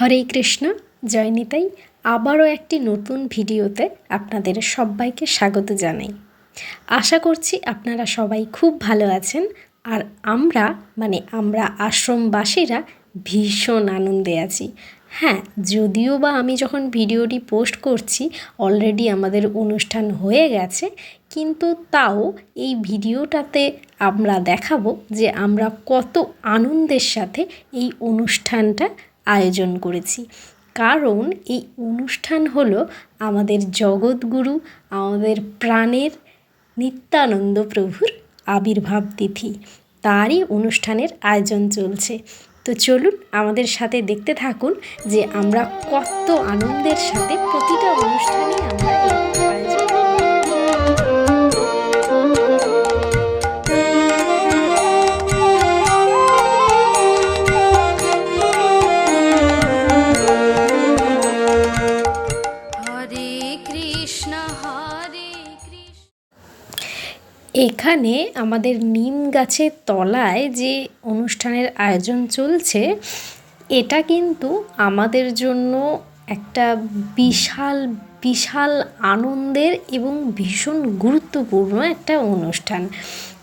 হরে কৃষ্ণ, জয় নিতাই। আবারও একটি নতুন ভিডিওতে আপনাদের সবাইকে স্বাগত জানাই। আশা করছি আপনারা সবাই খুব ভালো আছেন আর আমরা মানে আমরা আশ্রমবাসীরা ভীষণ আনন্দে আছি। হ্যাঁ যদিও বা আমি যখন ভিডিওটি পোস্ট করছি, অলরেডি আমাদের অনুষ্ঠান হয়ে গেছে, কিন্তু তাও এই ভিডিওটাতে আমরা দেখাবো যে আমরা কত আনন্দের সাথে এই অনুষ্ঠানটা আয়োজন করেছি। কারণ এই অনুষ্ঠান হলো আমাদের জগৎগুরু, আমাদের প্রাণের নিত্যানন্দ প্রভুর আবির্ভাব তিথি। তারই অনুষ্ঠানের আয়োজন চলছে। তো চলুন আমাদের সাথে দেখতে থাকুন যে আমরা কত আনন্দের সাথে প্রতিটা অনুষ্ঠানে আমরা এখানে আমাদের নিম গাছের তলায় যে অনুষ্ঠানের আয়োজন চলছে, এটা কিন্তু আমাদের জন্য একটা বিশাল বিশাল আনন্দের এবং ভীষণ গুরুত্বপূর্ণ একটা অনুষ্ঠান।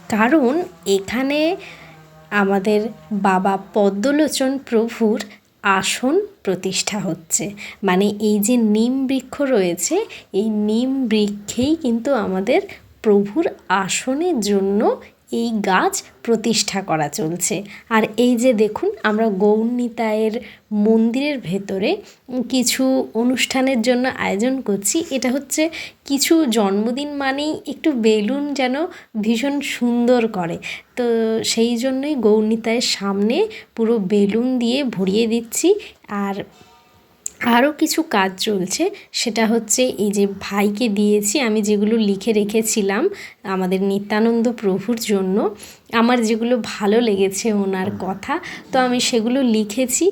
কারণ এখানে আমাদের বাবা পদ্মলোচন প্রভুর আসন প্রতিষ্ঠা হচ্ছে। মানে এই যে নিম বৃক্ষ রয়েছে, এই নিম বৃক্ষেই কিন্তু আমাদের প্রভুর আসনের জন্য এই গাছ প্রতিষ্ঠা করা চলছে। আর এই যে দেখুন, আমরা গৌরনীতায়ের মন্দিরের ভেতরে কিছু অনুষ্ঠানের জন্য আয়োজন করছি। এটা হচ্ছে কিছু জন্মদিন মানেই একটু বেলুন যেন ভীষণ সুন্দর করে। তো সেই জন্যই গৌরনীতায়ের সামনে পুরো বেলুন দিয়ে ভরিয়ে দিচ্ছি। আর আরও কিছু কাজ চলছে। সেটা হচ্ছে এই যে ভাইকে দিয়েছি, আমি যেগুলো লিখে রেখেছিলাম আমাদের নিত্যানন্দ প্রভুর জন্য, আমার যেগুলো ভালো লেগেছে ওনার কথা, তো আমি সেগুলো লিখেছি।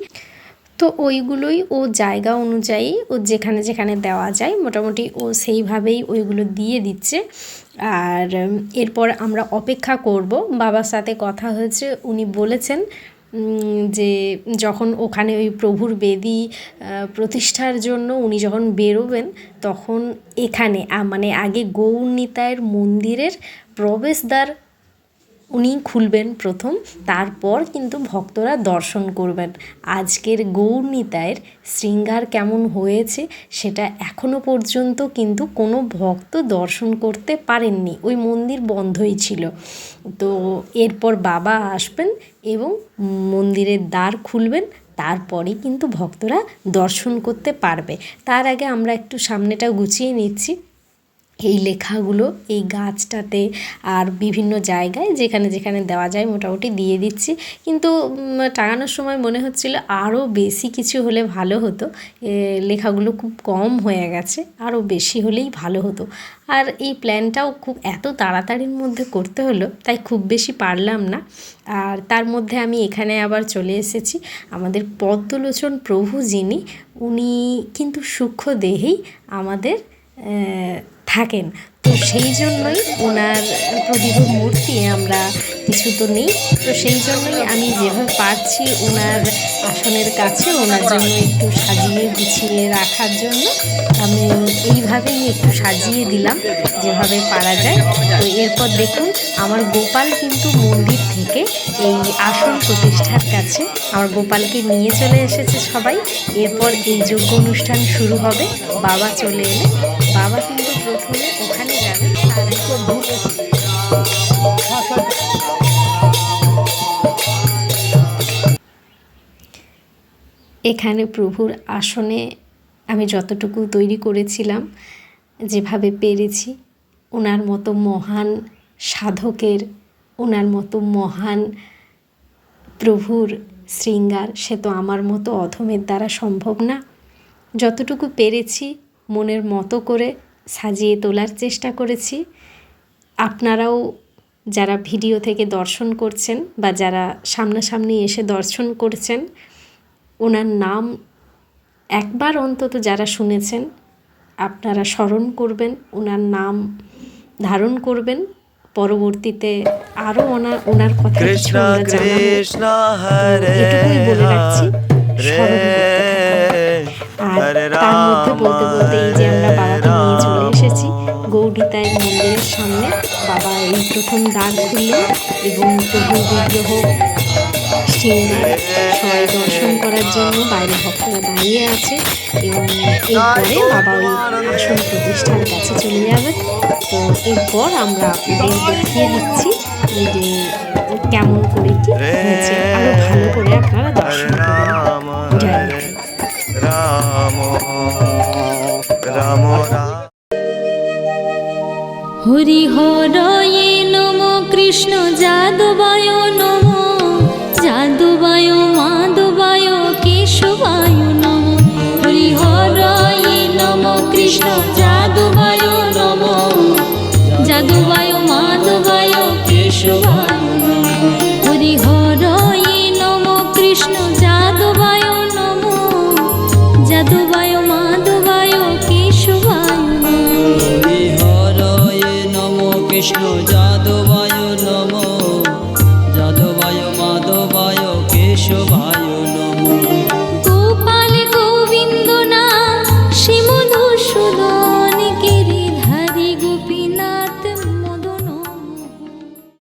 তো ওইগুলোই ও জায়গা অনুযায়ী ও যেখানে যেখানে দেওয়া যায়, মোটামুটি ও সেইভাবেই ওইগুলো দিয়ে দিচ্ছে। আর এরপর আমরা অপেক্ষা করব, বাবার সাথে কথা হয়েছে, উনি বলেছেন যে যখন ওখানে ওই প্রভুর বেদি প্রতিষ্ঠার জন্য উনি যখন বেরোবেন, তখন এখানে মানে আগে গৌর নিতায়ের মন্দিরের প্রবেশদ্বার উনি খুলবেন প্রথম, তারপর কিন্তু ভক্তরা দর্শন করবেন। আজকের গৌরনীতায়ের শৃঙ্গার কেমন হয়েছে সেটা এখনও পর্যন্ত কিন্তু কোনো ভক্ত দর্শন করতে পারেননি। ওই মন্দির বন্ধই ছিল। তো এরপর বাবা আসবেন এবং মন্দিরের দ্বার খুলবেন, তারপরে কিন্তু ভক্তরা দর্শন করতে পারবে। তার আগে আমরা একটু সামনেটা গুছিয়ে নিচ্ছি। এই লেখাগুলো এই গাছটাতে আর বিভিন্ন জায়গায় যেখানে যেখানে দেওয়া যায় মোটামুটি দিয়ে দিচ্ছি। কিন্তু টাঙানোর সময় মনে হচ্ছিল আরও বেশি কিছু হলে ভালো হতো। লেখাগুলো খুব কম হয়ে গেছে, আরও বেশি হলেই ভালো হতো। আর এই প্ল্যানটাও খুব এত তাড়াতাড়ির মধ্যে করতে হলো, তাই খুব বেশি পারলাম না। আর তার মধ্যে আমি এখানে আবার চলে এসেছি। আমাদের পদ্মলোচন প্রভু যিনি, উনি কিন্তু সূক্ষ্ম দেহেই আমাদের থাকেন। তো সেই জন্যই ওনার প্রদীপ মূর্তি আমরা কিছু তো নেই। তো সেই জন্যই আমি যেভাবে পারছি ওনার আসনের কাছে ওনার জন্য একটু সাজিয়ে গুছিয়ে রাখার জন্য আমি এইভাবেই একটু সাজিয়ে দিলাম, যেভাবে পারা যায়। তো এরপর দেখুন, আমার গোপাল কিন্তু মন্দির থেকে এই আসন প্রতিষ্ঠার কাছে আমার গোপালকে নিয়ে চলে এসেছে সবাই। এরপর এই যোগ্য অনুষ্ঠান শুরু হবে। বাবা চলে এলে বাবা কিন্তু প্রথমে ওখানে যাবে, তার তারপর এখানে প্রভুর আসনে আমি যতটুকু তৈরি করেছিলাম, যেভাবে পেরেছি, ওনার মতো মহান সাধকের, ওনার মতো মহান প্রভুর শৃঙ্গার, সে তো আমার মতো অধমের দ্বারা সম্ভব না। যতটুকু পেরেছি মনের মতো করে সাজিয়ে তোলার চেষ্টা করেছি। আপনারাও যারা ভিডিও থেকে দর্শন করছেন বা যারা সামনাসামনি এসে দর্শন করছেন ওনার নাম একবার অন্তত যারা শুনেছেন আপনারা স্মরণ করবেন ওনার নাম ধারণ করবেন। পরবর্তীতে আরও ওনার ওনার কথা কিছু কৃষ্ণ আমরা জানাব। কৃষ্ণ হরে এটুকুই বলে রাখছি। স্মরণ থাকুন। হরে বলতে বলতে এই যে আমরা বাবাকে নিয়ে চলে এসেছি গৌরীতায় মন্দিরের সামনে বাবা এই প্রথম দ্বার খুললেন এবং প্রভুর বিগ্রহ সবাই দর্শন করার জন্য বাইরে ভক্তরা দাঁড়িয়ে আছে এবং এরপরে বাবা ওই আসন প্রতিষ্ঠার কাছে চলে যাবে তো এরপর আমরা আপনাদের দেখিয়ে দিচ্ছি যে কেমন করে হরি হরয়ে নম কৃষ্ণ, যাদবায় নম, যাদবায় মাধবায় কেশবায় নম। হরি হরয়ে নম কৃষ্ণ, যাদবায় নম, যাদবায় মাধবায় কেশবায় নম। হরি হরয়ে নম কৃষ্ণ, যাদবায় নম, যাদবায় কৃষ্ণ যাদবায় নম। যাদবায় মাধবায় কেশব